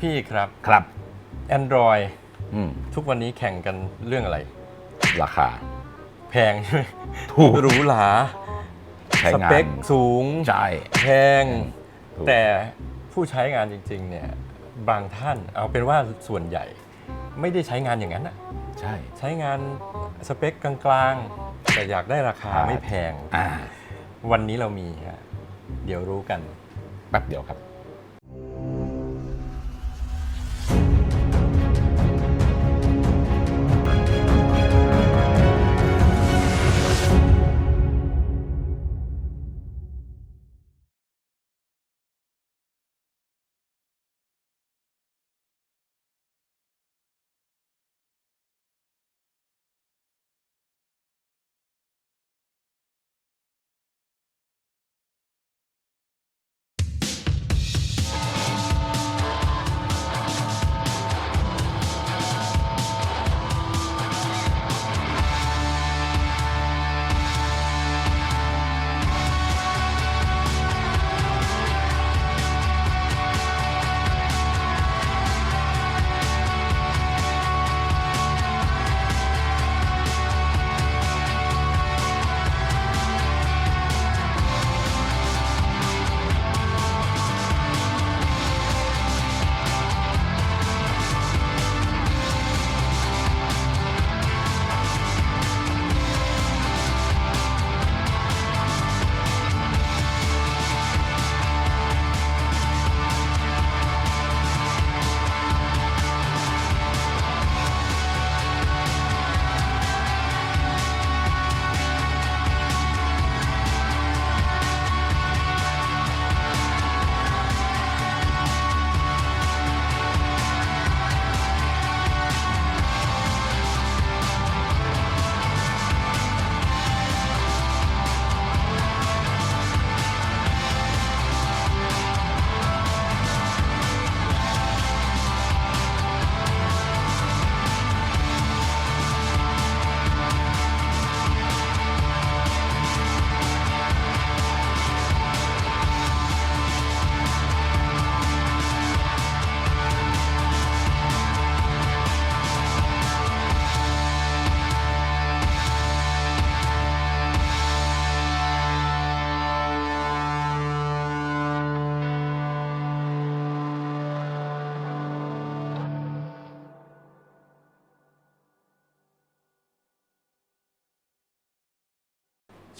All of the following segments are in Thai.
พี่ครับ ครับ Android อืมทุกวันนี้แข่งกันเรื่องอะไร ราคา แพงใช่ไหมถูก หรูหราใช้สงานเปคสูง ใช่ แพง ถูก แต่ผู้ใช้งานจริงๆเนี่ยบางท่านเอาเป็นว่าส่วนใหญ่ ไม่ได้ใช้งานอย่างนั้นอะใช่ ใช้งานสเปคกลางๆ แต่อยากได้ราคาครับ ไม่แพง อ่า วันนี้เรามีฮะเดี๋ยวรู้กัน แป๊บเดียวครับ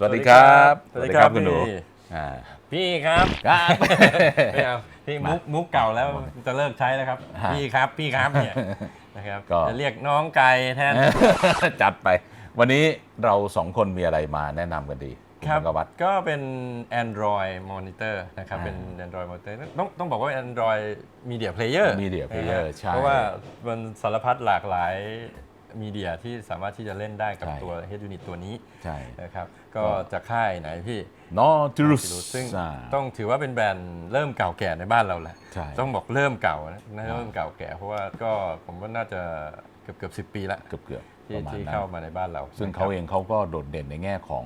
สวัสดีครับ สวัสดีครับคุณหนูพี่อ่าพี่ครับครับไม่เอาพี่มุกมุกเก่าแล้วจะเลิกใช้แล้วครับฮะพี่ครับพี่ครับเนี่ยนะครับก็จะเรียกน้องไก่แทนจัดไป วันนี้เราสองคนมีอะไรมาแนะนำกันดีณครับมังกวัดก็เป็น Android Monitor นะครับอ่าเป็น Android Monitor ต้องต้องบอกว่า Android Media Player Media Player นะฮะใช่ เพราะว่ามันสารพัดหลากหลาย มีเดียที่สามารถที่จะเล่นได้กับใช่ ตัว Head Unit ตัวนี้ใช่ นะครับก็จะค่ายไหนพี่ นอติรุส ซึ่งต้องถือว่าเป็นแบรนด์เริ่มเก่าแก่ในบ้านเราแหละ ใช่ต้องบอกเริ่มเก่านะน่าจะอ่าเริ่มเก่าแก่ เพราะว่าก็ผมว่าน่าจะเกือบเกือบสิปีละเกือบเกือบๆที่ประมาณที่นั้นเข้ามาในบ้านเราซึ่งนะครับเขาเองเขาก็โดดเด่นในแง่ของ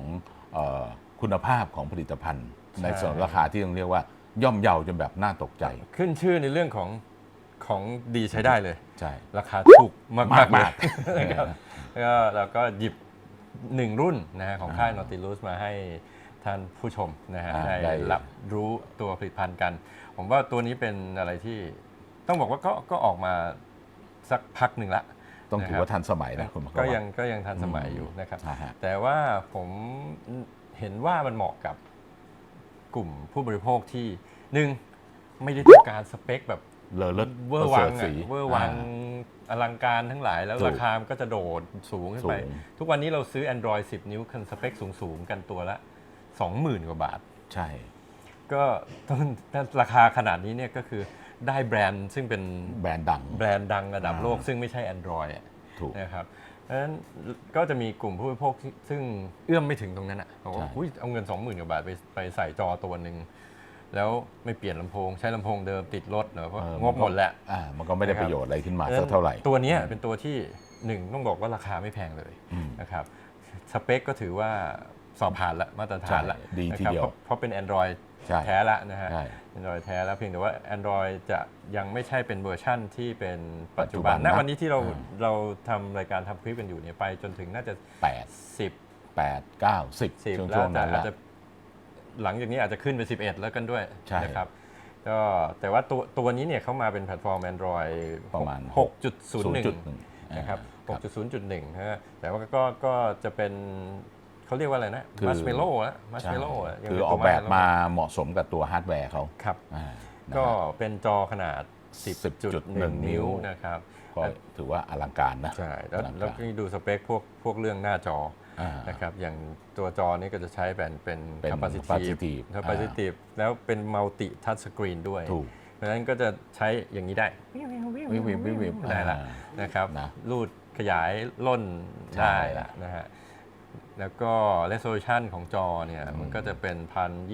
เออคุณภาพของผลิตภัณฑ์ใช่ในส่วนราคาที่ต้องเรียกว่าย่อมเยาจนแบบน่าตกใจ ขึ้นชื่อในเรื่องของ ของดีใช้ได้เลย ใช่ ราคาถูกมากมากๆมากเลยนะครับแล้วก็เราก็หยิบหนึ่งรุ่นนะฮะของค่ายอ่า Nautilus มาให้ท่านผู้ชมนะฮะอ่าได้ได้รับรู้ตัวผลิตภัณฑ์กัน ผมว่าตัวนี้เป็นอะไรที่ต้องบอกว่าก็ก็ออกมาสักพักหนึ่งละ ต้องถือว่าทันสมัยนะคุณมังกวัดก็ยังก็ยังทันสมัยอืมอยู่นะครับ อ่าฮะ แต่ว่าผมเห็นว่ามันเหมาะกับกลุ่มผู้บริโภคที่หนึ่ง ไม่ได้ต้องการสเปคแบบเลอเลิศเวอร์วังประเสริฐอะสีเวอร์วังอ่อลังการทั้งหลายแล้วถูกราคามันก็จะโดดสูงขึ้นไปสูงทุกวันนี้เราซื้อ Android 10 นิ้วคันสเปคสูงๆ กันตัวละ 20,000 กว่าบาท ใช่ ก็ต้องถ้าราคาขนาดนี้เนี่ยก็คือได้แบรนด์ซึ่งเป็นแบรนด์ดัง แบรนด์ดังระดับอ่าโลกซึ่งไม่ใช่ Android อะถูกนะครับเพราะฉะนั้นก็จะมีกลุ่มผู้บริโภคที่ซึ่งเอื้อมไม่ถึงตรงนั้นอะบอกว่าใช่อุ๊ยเอาเงิน 20,000 กว่าบาทไปไปใส่จอตัวหนึ่ง แล้วไม่เปลี่ยนลำโพง ใช้ลำโพงเดิมติดรถเนอะเพราะเอองบหมดแหละ อ่ามันก็ไม่ได้นะครับประโยชน์อะไรขึ้นมาพะฉะสักเท่าไหร่ ตัวเนี้ยเป็นตัวที่หนึ่งต้องบอกว่าราคาไม่แพงเลยอืมนะครับสเปคก็ถือว่าสอบผ่านละมาตรฐานละใช่ดีนะทีครับเดียวเพราะเพราะเป็น Android ใช่แท้ละนะฮะ ใช่ Android แท้แล้วเพียงแต่ว่า Android จะยังไม่ใช่เป็นเวอร์ชั่นที่เป็นปัจจุบันปัจจุบันณนะวันนี้ที่เราอ่า เราทำรายการทำคลิปกันอยู่เนี่ยไปจนถึงน่าจะ แปด10 แปดเก้าสิบ10ช่วงแล้ช่ววงแต่นั้นแหอาจละ จะ หลังจากนี้อาจจะขึ้นเป็น11 แล้วกันด้วยใช่ นะครับก็แต่ว่าตัวตัวนี้เนี่ยเขามาเป็นแพลตฟอร์ม Android ประมาณ6.01นะครับครับ 6.0.1นะฮะ แต่ว่าก็ก็จะเป็นเขาเรียกว่าอะไรนะคือ มัชเมโล่อะมัชใช่เมโล่ะยังคือเป็นอตัอวกแบบ marshmallow มาเหมาะสมกับตัวฮาร์ดแวร์เขาครับ อ่านะก็ฮะ เป็นจอขนาด 10.1 10.1 นิ้วนะครับก็ถือว่าอลังการนะใช่แล้วอลังแล้วการ ก็ดูสเปคพวกพวกเรื่องหน้าจออ่า นะครับอย่างตัวจอนี้ก็จะใช้เป็นเป็นเป็น capacitive capacitive capacitive แล้วเป็น multi touch screen ด้วยถูกเพราะฉะนั้นก็จะใช้อย่างนี้ได้วิววิววิววิวได้ละอ่านะครับนะรูดขยายล่นใช่ได้ละนะฮะแล้วก็ resolution ของจอเนี่ยมันก็จะเป็น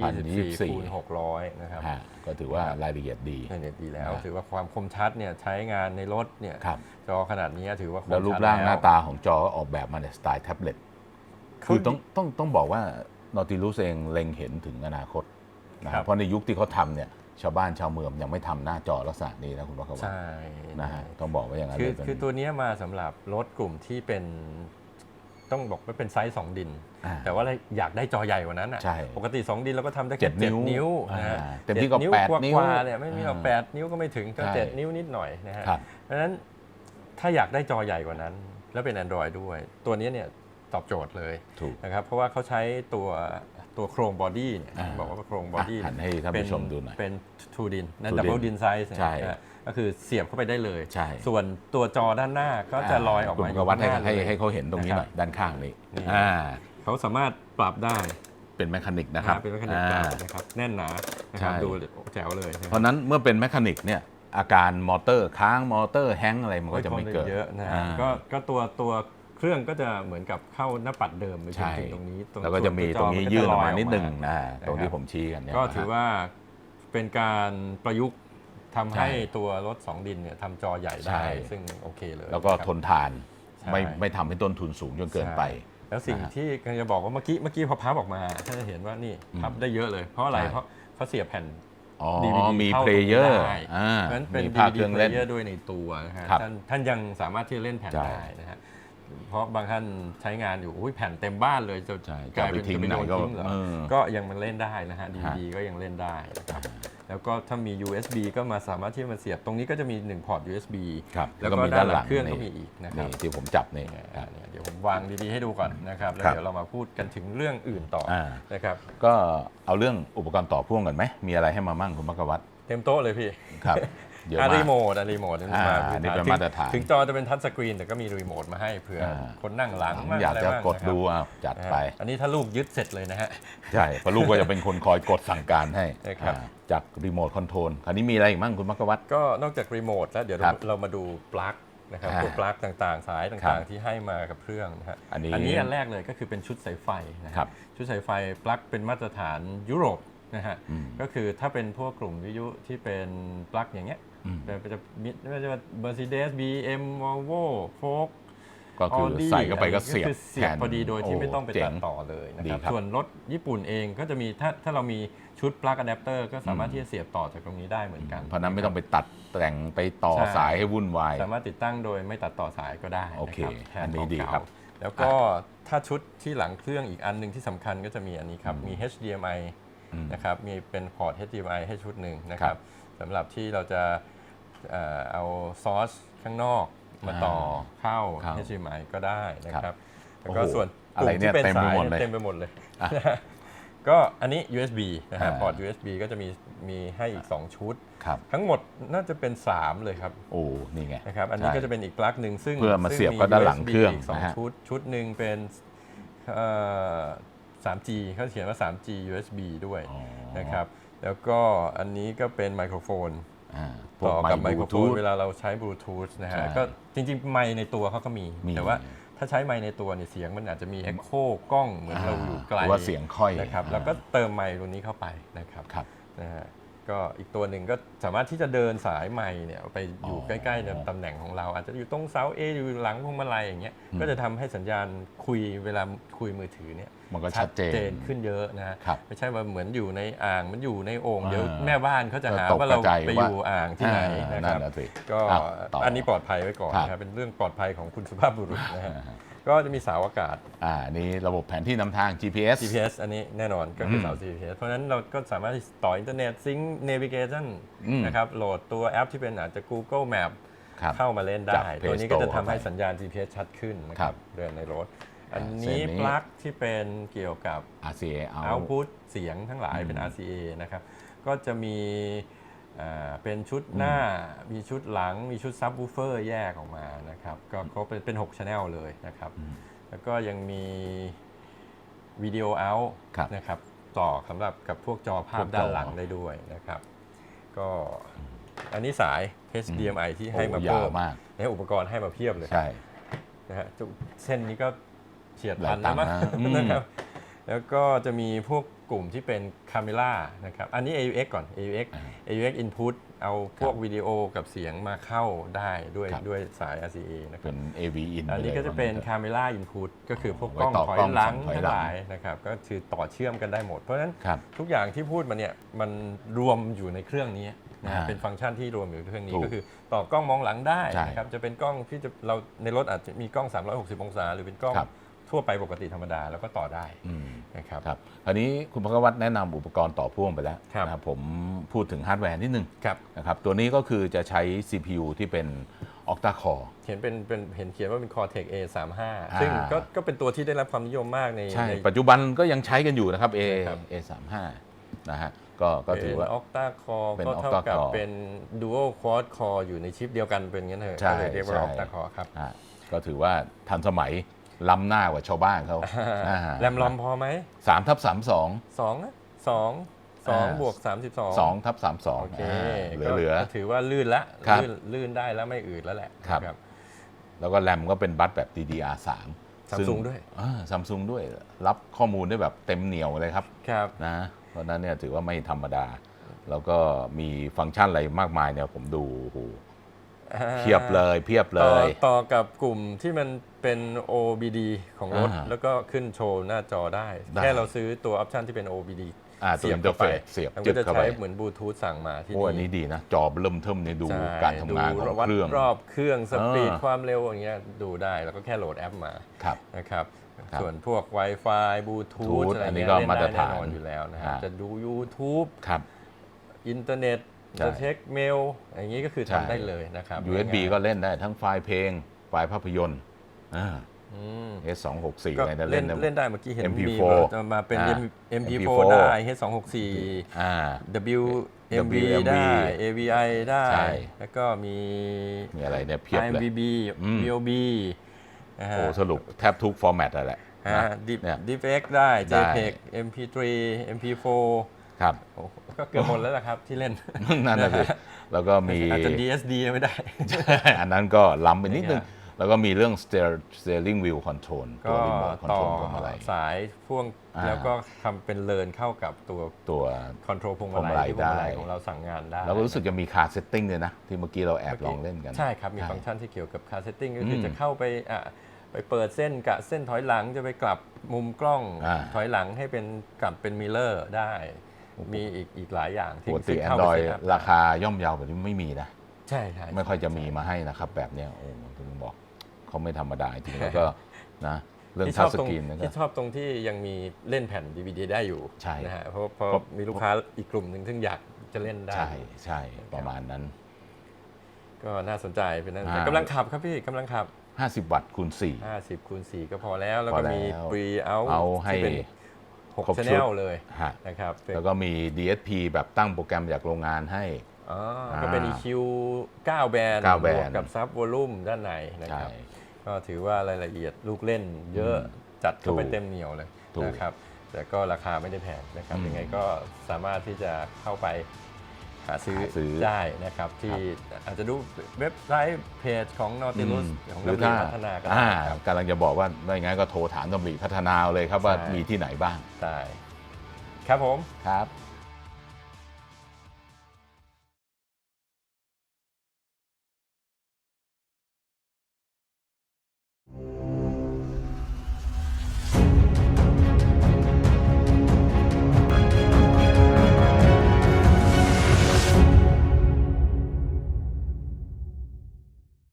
1024คูณ600 นะครับฮะก็ถือว่ารายละเอียดดีเนี่ยดีแล้วนะถือว่าความคมชัดเนี่ยใช้งานในรถเนี่ยครับจอขนาดนี้ถือว่าคมแล้วรูปชัดร่างหน้าแวตาของจอก็ออกแบบมาในสไตล์แท็บเล็ต คือต้องต้องต้องบอกว่า Nautilus เองเล็งเห็นถึงอนาคตนะคครัรับบเพราะในยุคที่เขาทำเนี่ยชาวบ้านชาวเมืองยังไม่ทำหน้าจอลักษณะนี้นะคุณพ่อเขาว่าใช่นะฮะต้องบอกว่าอย่างนั้นคือเลยคือตัวเนี้ยมาสำหรับรถกลุ่มที่เป็นต้องบอกว่าเป็นไซส์ 2 ดินอ่าแต่ว่าอยากได้จอใหญ่กว่านั้นอะใช่ปกติ 2 ดินเราก็ทำได้เจ็แค่ดนิ้ว7นิ้วนะฮะอ่าเต็มที่ก็จ็ดแปดกว่านิ้วกว่าเนี่ยไม่มีหรอกอ่าแปดนิ้วก็ไม่ถึงก็ใช่เจ็ดนิ้วนิดหน่อยนะฮะครับเพราะฉะนั้นถ้าอยากได้จอใหญ่กว่านั้น แล้วเป็น Android ด้วย ตัวนี้เนี่ย ตอบโจทย์เลยถูก นะครับเพราะว่าเขาใช้ตัวตัวโครงบอดี้เนี่ยอ่าบอกว่าโครงบอดี้อะหันให้ท่านผู้ชมดูหน่อยเป็นทูดินนั่น two ดับเบิล din ดินไซส์ใช่ก็คือเสียบเข้าไปได้เลย ใช่ ส่วนตัวจอด้านหน้าก็จะลอยออกคุณมาก็วัดให้อยู่ข้างน้าให้ลย ให้เขาเห็นตรงนี้หน่อยะคบด้านข้างนี้นี่ อ่าเขาสามารถปรับได้เป็นแมคานิกนะครับเป็นแมคานิกอ่า นะครับแน่นหนานะครับใช่ ดูแจ๋วเลยนะเพราะฉะนั้นเมื่อเป็นแมคานิกเนี่ยอาการมอเตอร์ค้างมอเตอร์แฮงก์อะไรมันก็จะไม่เกิดเยอะนะฮะอ่า ก็ก็ตัวตัว เครื่องก็จะเหมือนกับเข้าหน้าปัดเดิมไปจนใช่ถึงตรงนี้ตรงแล้วก็จะมีส่ตรวงตันี้วจยื่นออกลมานิดหนึ่งออกนะตรงที่นะครับผมชี้กันเนี่ยก็นะฮะถือว่าเป็นการประยุกต์ทำให้ใช่ตัวรถ 2 ดินเนี่ยทำจอใหญ่ใช่ได้ ซึ่งโอเคเลย แล้วก็ครับทนทานใช่ไม่ไม่ทำให้ต้นทุนสูงจนเกินไปใช่แล้วสิ่งนะฮะที่กำลังจะบอกว่าเมื่อกี้เมื่อกี้พอพับออกมาถ้าจะเห็นว่านี่อืมพับได้เยอะเลย เพราะอะไรใช่เพราะเขาเสียบแผ่นอ๋อ DVD มีเข้าเพลเยอร์ได้อ่าเพราะฉะนั้นเป็นมี DVD ภาคเครื่องเล่น player ด้วยในตัวนะฮะครับท่านท่านยังสามารถที่จะเล่นแผ่นใช่ได้นะฮะ เพราะบางท่านใช้งานอยู่อุ้ยแผ่นเต็มบ้านเลยจะใช่กลายเป็นจะไปทิ้งจะไปไหนโดนก็ทิ้งเหรอเออก็ยังมันเล่นได้นะฮะ DVD ก็ยังเล่นได้นะครับแล้วก็ถ้ามี USB ก็มาสามารถที่จะมาเสียบ ตรงนี้ก็จะมี 1 พอร์ต USB ครับแล้วก็มีด้านหลังเครื่องก็นี่มีอีกนะครับนี่ที่ผมจับนี่อ่าเนี่ยเดี๋ยวผมวางดีๆให้ดูก่อนนะครับ แล้วครับเดี๋ยวเรามาพูดกันถึงเรื่องอื่นต่ออา นะครับ ก็เอาเรื่องอุปกรณ์ต่อพ่วงกันไหมมีอะไรให้มามั่งคุณมักกวัตเต็มโต๊ะเลยพี่ ครับ เยอะอะมารีกโมทอะรีโมทนี่อ่ามานี่เป็นถึงมาตรฐานถึงจอจะเป็นทัชสกรีน แต่ก็มีรีโมทมาให้เผื่ออาคนนั่งหลังมั่งอยากไรจะบ้างกดนะครับดูอะจัดนะฮะไป อันนี้ถ้าลูกยึดเสร็จเลยนะฮะ ใช่เพราะลูกก็จะเป็นคนคอยกดสั่งการให้นะครับ อ่าจากรีโมทคอนโทรลคราวนี้มีอะไรอีกมั่งคุณมักกวัต ก็นอกจากรีโมทแล้วเดี๋ยวครัเราบเรามาดูปลั๊กนะครับอ่าตัวปลั๊กต่างๆ สายครัต่างบๆที่ให้มากับเครื่องนะฮะอันนี้อันนี้อันแรกเลยก็คือเป็นชุดสายไฟนะฮะครับชุดสายไฟปลั๊กเป็นมาตรฐานยุโรป นะฮะอืมก็คือถ้าเป็นพวกกลุ่มวิทยุที่เป็นปลั๊กอย่างเงี้ยอืมเป็นจะมีไม่ว่าจะเป็น Mercedes BM Volvo Ford ก็คือใส่เข้าไปก็เสียบคือเสียบแทนพอดีโดยที่ไม่ต้องไปเจ๋ตัดต่อเลยนะดีครับครับส่วนรถญี่ปุ่นเองก็จะมีถ้าถ้าเรามีชุดปลั๊กอะแดปเตอร์ก็สามารถอืมที่จะเสียบต่อจากตรงนี้ได้เหมือนกัน เพราะนั้นไม่ต้องไปตัดแต่งไปต่อใช่สายให้วุ่นวาย สามารถติดตั้งโดยไม่ตัดต่อสายก็ได้โอเคนะครับแทนอันนี้ของดีเก่าครับ แล้วก็ถ้าชุดที่หลังเครื่องอีกอันหนึ่งที่สำคัญก็จะมีอันนี้ครับมี HDMI อืม นะครับมีเป็นพอร์ต HDMI ให้ชุดหนึ่งนะคครัรับบสำหรับที่เราจะเอ่อเอาซอสข้างนอกมาต่อเข้าครับ HDMI ก็ได้นะคครัรับบแล้วก็โอ้โหส่วนอะไรเนี่ยกลุ่เต็มไปหมดเลยเต็มไปหมดเลยอะนะฮะก็อันนี้ USB นะฮะอ่าพอร์ต USB ก็จะมีมีให้อีก 2 ชุดครับทั้งหมดน่าจะเป็น 3 เลยครับ โอ้ นี่ไงนะครับอันนี้ใช่ก็จะเป็นอีกปลั๊กหนึ่งซึ่งเพื่อมาซึ่เสียบเข้าด้านหลัง USB เครื่องกสองนะฮะชุด ชุดหนึ่งเป็นเอ่อ 3G เขาเขียนว่า 3G USB ด้วยอ๋อนะครับ แล้วก็อันนี้ก็เป็นไมโครโฟนอ่าพวต่อกับไมไมค์โคบรลูโฟทูนธ เวลาเราใช้บลูทูธนะฮะ ใช่ก็จริงๆ ไมค์ในตัวเขาก็มี มีแต่ว่าถ้าใช้ไมค์ในตัวเนี่ยเสียงมันอาจจะมีเอ็กโคกล้องเหมือนเราอยู่ไกลหรือว่าเสียงค่อยนะครับ อ่า แล้วก็เติมไมค์ตรงนี้เข้าไปนะครับครับ นะฮะ ก็อีกตัวหนึ่งก็สามารถที่จะเดินสายไมค์เนี่ยไปอยู่อ๋อใกล้ๆในตำแหน่งของเรา อาจจะอยู่ตรงเสาเออยู่หลังพวงมาลัยอย่างเงี้ยอืมก็จะทำให้สัญญาณคุยเวลาคุยมือถือเนี่ยมันก็ชัดเจนขึ้นเยอะนะฮะครับไม่ใช่ว่าเหมือนอยู่ในอ่างมันอยู่ในโอ่งอ่าเดี๋ยวแม่บ้านเขาจะหาตกว่าเราใจไปว่าอยู่อ่างที่ไหนอ่านะครับนั่นน่ะสิก็อะต่ออัอันนี้ปลอดภัยไว้ก่อนครับนะครับเป็นเรื่องปลอดภัยของคุณสุภาพบุรุษนะฮะ ก็จะมีเสาอากาศ อ่านี่ระบบแผนที่นำทาง GPS GPS อันนี้แน่นอนก็คืออมเสา GPS เพราะฉะนั้นเราก็สามารถที่ต่ออินเทอร์เน็ตซิง Navigation อืมนะครับโหลดตัวแอปที่เป็นอาจจะ Google Map ครับเข้ามาเล่นจาได้ก Play ตัวนี้ก็จะ Store ทำให้เข้าไปสัญญาณ GPS ชัดขึ้นนะคครัรับบเดินในรถ อันเส้นนี้นี้ ปลั๊กที่เป็นเกี่ยวกับ RCA เอา output เสียงทั้งหลายเป็นอืม RCA นะครับ ก็จะมีอ่า เป็นชุดหน้ามีชุดหลังมีชุดซับ w ูเฟอร์แยกออกมานะครับ ก็ครบเป็นเป็น6 channel เลยนะครับ แล้วก็ยังมีวิดีโอเอาครับนะครับต่อสำหรับกับพวกจอภาพพวกจอด้านหลังได้ด้วยนะครับ ก็อันนี้สาย HDMI ที่ให้มาโอ้ยาเพิ่วมมากในอุปกรณ์ให้มาเพียบเลยใช่นะฮะจุเส้นนี้ก็เฉียดหลาพัยนตัแล้วงค์มั้งนะอืมนะครับแล้วก็จะมีพวก กลุ่มที่เป็นคาเมล่านะครับ อันนี้ AUX ก่อน AUX อ่า AUX input เอาพวกครับวิดีโอกับเสียงมาเข้าได้ด้วยครับด้วยสาย RCA นะคเป็รับน AV in อันนี้ไลยก็จะเป็นว่างั้ถอคาเมล่า input ก็คือพวกไว้กล้องต่อถอยกล้องหลังถอยทั้หลังงหลายนะครับ ก็คือต่อเชื่อมกันได้หมด เพราะฉะนั้นครับทุกอย่างที่พูดมาเนี่ยมันรวมอยู่ในเครื่องนี้นะฮะอ่าเป็นฟังก์ชันที่รวมอยู่ในเครื่องนี้ถูกก็คือต่อกล้องมองหลังได้ใช่นะครับจะเป็นกล้องที่จะเราในรถอาจจะมีกล้อง 360 องศา หรือเป็นกล้องครับทั่วไปปกติธรรมดาแล้วก็ต่อได้อืม นะครับครับอันนี้คุณพกวัตแนะนำอุปกรณ์ต่อพ่วงไปแล้วครับ นะครับผมพูดถึงฮาร์ดแวร์นิดนึงครับ นะครับตัวนี้ก็คือจะใช้ CPU ที่เป็น Octa Core เห็นเป็นเป็นเห็นเขียนว่าเป็น Cortex A35 อ่าซึ่งก็ก็เป็นตัวที่ได้รับความนิยมมากในใช่ ใน ปัจจุบันก็ยังใช้กันอยู่นะครับ A ครับ A35 นะฮะก็ก็ถือว่า เป็น Octa Core เป็นก็เท่า Octa กับ Core เป็น Dual Quad Core อยู่ในชิปเดียวกันเป็นงั้นเถอะใช่ก็เลยเรียกว่า ใช่ Octa Core ครับ อ่าก็ถือว่าทันสมัย ล้ำหน้ากว่าชาวบ้านเขาอ่าแรมลอมพอไหมสามทับสามสอง สองนะสองสองอ่า บวกสามสิบสองสองทับสามสองโอเคเหลืก็อเหลือ ก็ถือว่าลื่นละครับลื่นลื่นได้แล้วไม่อืดแล้วแหละครับนะแล้วก็แรมก็เป็นบัสแบบ DDR3 Samsung ด้วย ซัมซุงด้วยรับข้อมูลได้แบบเต็มเหนียวเลยครับครับ นะเพราะฉะนั้นเนี่ยถือว่าไม่ธรรมดา แล้วก็มีฟังก์ชันอะไรมากมายเนี่ยผมดูโอ้โห เพียบเลยเพียบเลต่อย ต่อกับกลุ่มที่มันเป็น OBD ของรถ อ่าแล้วก็ขึ้นโชว์หน้าจอได้ ได้ แค่เราซื้อตัวออปชันที่เป็น OBD อ่าตัวเสียบเข้าไป interface เสียบมันจึ๊ก็บจะเข้าไปใช้เหมือนบลูทูธสั่งมาที่โอ้อันนี้ดีนะ จอเริ่มเทิมเนี่ยดูใช่การทำงานของดูวัดเครื่อง รอบเครื่องสปีดอ่า ความเร็วอย่างเงี้ยดูได้แล้วก็แค่โหลดแอปมาครับ นะครับ ครับส่วนพวก Wi-Fi บลูทูธ Bluetooth อะไรอันนี้เงี้ยก็เล่นมาตรได้ฐานแน่นอนอยู่แล้วนะครับอ่า จะดู YouTube ครับ อินเทอร์เน็ตใช่ จะเช็คเมลอย่างนี้ก็คือใช่ทำได้เลยนะครับ USB ง่ายๆก็เล่นได้ทั้งไฟล์เพลง ไฟล์ภาพยนตร์อ่าอืม S264 ก็อะไรนะเล่เล่นนได้หมดเล่นได้เมื่อกี้เห็น MP4 มีจะมาเป็นอ่า M- MP4 MP4 ได้ H264 อ่า WMV WMV ได้ AVI ได้ใช่แล้วก็มีมีอะไรเนี่ยเพียบเลย IMDb อืม VOB นะฮะโอ้สรุปแทบทุกฟอร์แมตแหละฮะนะ Deep เนี่ย DeepX ได้ได้ JPEG MP3 MP4 ครับโอ้โหก็เกือบหมดแล้วล่ะครับที่เล่นนั่นน่ะสิแล้วก็มีอาจจะ DSD ไม่ได้ อันนั้นก็ล้ำไปนิดนึงนี่ไงแล้วก็มีเรื่อง steer- steering wheel control ตัก็วรีโมทคอนต่โทอรลพวงมาลัยสายพ่วงอ่าแล้วก็ทำเป็นเลินเข้ากับตัวตัวคอนโทรลพวงพวงมามาลัลัยยที่พวงมาลัยได้ของเราสั่งงานได้ แล้วก็รู้สึกจะมี car setting เลยนะ ที่เมื่อกี้เราแอบลองเล่นกัน ใช่ครับ มีฟังก์ชันที่เกี่ยวกับ car setting ก็คืออมจะเข้าไปอะไปเปิดเส้นกะเส้นถอยหลังจะไปกลับมุมกล้องอ่าถอยหลังให้เป็นกลับเป็นมิเลอร์ได้ มีอีกอีกหลายอย่างปที่กติที่เข้าไป Android เซ็ตอัพราคาย่อมเยาวแบบนี้ไม่มีนะ ใช่ใช่ไม่ค่อยจะมีมาให้นะครับ แบบเนี้ยโอ้ถึงบอกเขาไม่ธรรมดาจริงแล้วก็นะเรื่องที่ชทัอชบสตรงกรีนนะก็ที่ชอบตรงที่ยังมีเล่นแผ่น DVD ได้อยู่ใช่นะฮะเพราะเพราะเพราะมีลูกค้าอีกกลุ่มหนึ่งซึ่งอยากจะเล่นได้ ใช่ใช่ประมาณนั้น ก็น่าสนใจเป็นนั่นอ่ากำลังขับครับพี่กำลังขับ 50 วัตต์คูณ50คูณ4ก็พอแล้ว แล้วพก็อแล้วมีปรีเอาเอาให้ที่เป็น ครบ6 ชุด channel เลย4ฮะนะครับเป็นแล้วก็มี DSP แบบตั้งโปรแกรมจากโรงงานให้ อ๋อก็เป็นอ่า EQ 9 แบน9แบนวกกับซับวอลลุ่มด้านในนะใช่ครับ ก็ถือว่ารายละเอียดลูกเล่นเยอะจัดเข้าไปถูกเต็มเหนียวเลยถูกนะครับ แต่ก็ราคาไม่ได้แพงนะครับ อืม ยังไงก็สามารถที่จะเข้าไป หาซื้อหาซื้อได้นะครับ ที่อาจจะดูเว็บไซต์เพจของ Nautilus อืมของหรือนักถ้าพัฒนาก็อ่าได้ครับ กำลังจะบอกว่าไม่งั้นก็โทรถามตำรวจพัฒนาเอาเลยครับว่าใช่ มีที่ไหนบ้างได้ครับผม ครับ